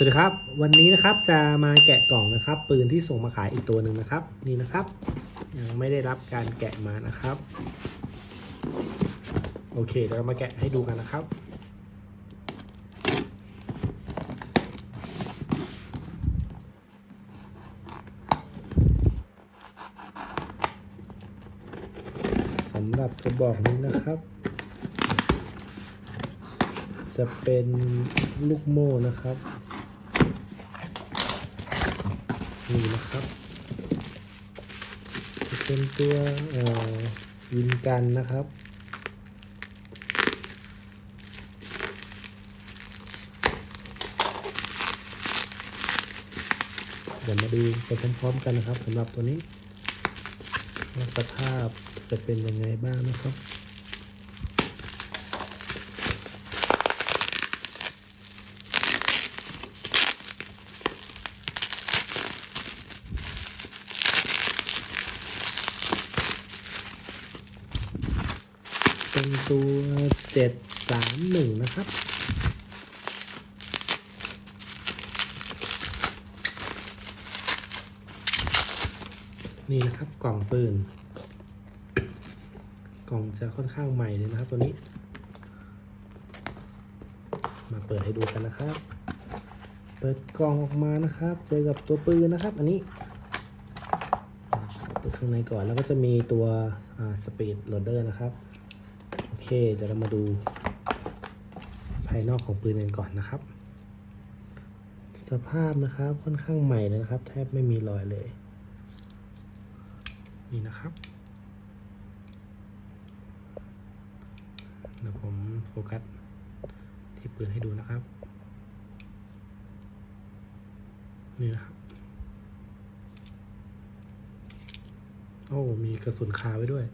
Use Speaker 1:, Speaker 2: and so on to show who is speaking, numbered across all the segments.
Speaker 1: สวัสดีครับ วันนี้นะครับจะมาแกะกล่องนะครับ ปืนที่ส่งมาขายอีกตัวหนึ่งนะครับ นี่นะครับ ยังไม่ได้รับการแกะมานะครับ โอเคเดี๋ยวเรามาแกะให้ดูกันนะครับสำหรับกระบอกนี้นะครับ จะเป็นลูกโม่นะครับ นี่นะครับจะเป็นตัวเอ่อยิงกันนะครับเดี๋ยวมาดูไปพร้อมๆกันนะครับสำหรับตัวนี้ สภาพจะเป็นยังไงบ้างนะครับ ตัวเจ็ดสามหนึ่งนะครับนี่นะครับกล่องปืน กล่องจะค่อนข้างใหม่เลยนะครับตัวนี้ มาเปิดให้ดูกันนะครับ เปิดกล่องออกมานะครับ เจอกับตัวปืนนะครับ อันนี้เปิดข้างในก่อนแล้วก็จะมีตัวสปีดโหลดเดอร์นะครับ เคเดี๋ยวเรามาดูภายนอกของปืนกันก่อนนะครับ สภาพนะครับค่อนข้างใหม่เลยนะครับ แทบไม่มีรอยเลย นี่นะครับเดี๋ยวผมโฟกัสที่ปืนให้ดูนะครับ นี่นะครับ โอ้ มีกระสุนคาไว้ด้วย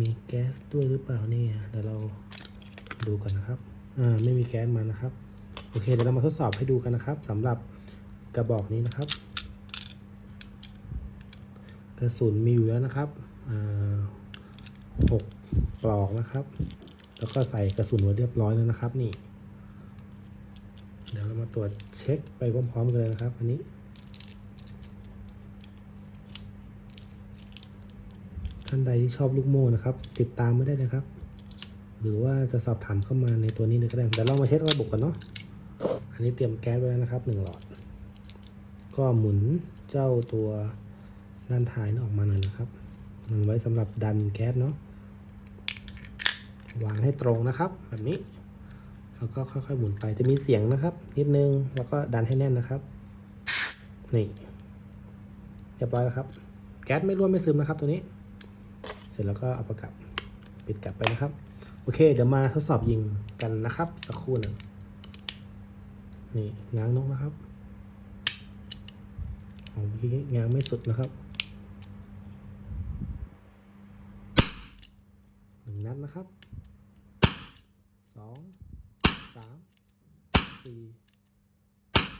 Speaker 1: มีแก๊สด้วยหรือเปล่าเนี่ยเดี๋ยวเราดูก่อนนะครับ อ่า ไม่มีแก๊สมานะครับ โอเค เดี๋ยวเรามาทดสอบให้ดูกันนะครับสำหรับกระบอกนี้นะครับ กระสุนมีอยู่แล้วนะครับ อ่าหกปลอกนะครับ แล้วก็ใส่กระสุนไว้เรียบร้อยแล้วนะครับ นี่ เดี๋ยวเรามาตรวจเช็คไปพร้อมๆกันเลยนะครับ อันนี้ ท่านใดที่ชอบลูกโม่นะครับ ติดตามไม่ได้นะครับ หรือว่าจะสอบถามเข้ามาในตัวนี้เลยก็ได้แต่เรามาเช็คระบบกันเนาะอันนี้เตรียมแก๊สไว้แล้วนะครับหนึ่งหลอด ก็หมุนเจ้าตัวด้านท้ายนี่ออกมาหน่อยนะครับมันไว้สำหรับดันแก๊สเนาะวางให้ตรงนะครับ แบบนี้ แล้วก็ค่อยๆหมุนไปจะมีเสียงนะครับ นิดนึงแล้วก็ดันให้แน่นนะครับนี่เรียบร้อยแล้วครับ แก๊สไม่ร่วไม่ซึมนะครับตัวนี้ เสร็จแล้วก็เอาประกับปิดกลับไปนะครับ โอเค เดี๋ยวมาทดสอบยิงกันนะครับ สักครู่หนึ่งนี่ง้างนกนะครับของเมื่อกี้ง้างไม่สุดนะครับหนึ่งนัดนะครับสองสามสี่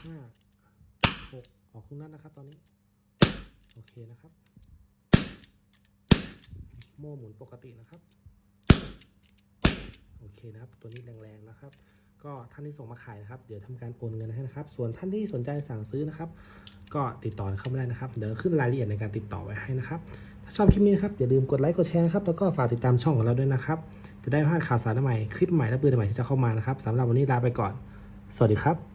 Speaker 1: ห้าหกออกทุกนัดนะครับตอนนี้ โอเคนะครับ โม่หมุนปกตินะครับ โอเคนะครับ ตัวนี้แรงๆนะครับ ก็ท่านที่ส่งมาขายนะครับ เดี๋ยวทำการโอนเงินให้นะครับ ส่วนท่านที่สนใจสั่งซื้อนะครับ ก็ติดต่อเข้ามาได้นะครับ เดี๋ยวขึ้นรายละเอียดในการติดต่อไว้ให้นะครับ ถ้าชอบคลิปนี้นะครับอย่าลืมกดไลค์กดแชร์นะครับ แล้วก็ฝากติดตามช่องของเราด้วยนะครับ จะได้ไม่พลาดข่าวสารใหม่ คลิปใหม่และปืนใหม่ที่จะเข้ามานะครับสำหรับวันนี้ลาไปก่อน สวัสดีครับ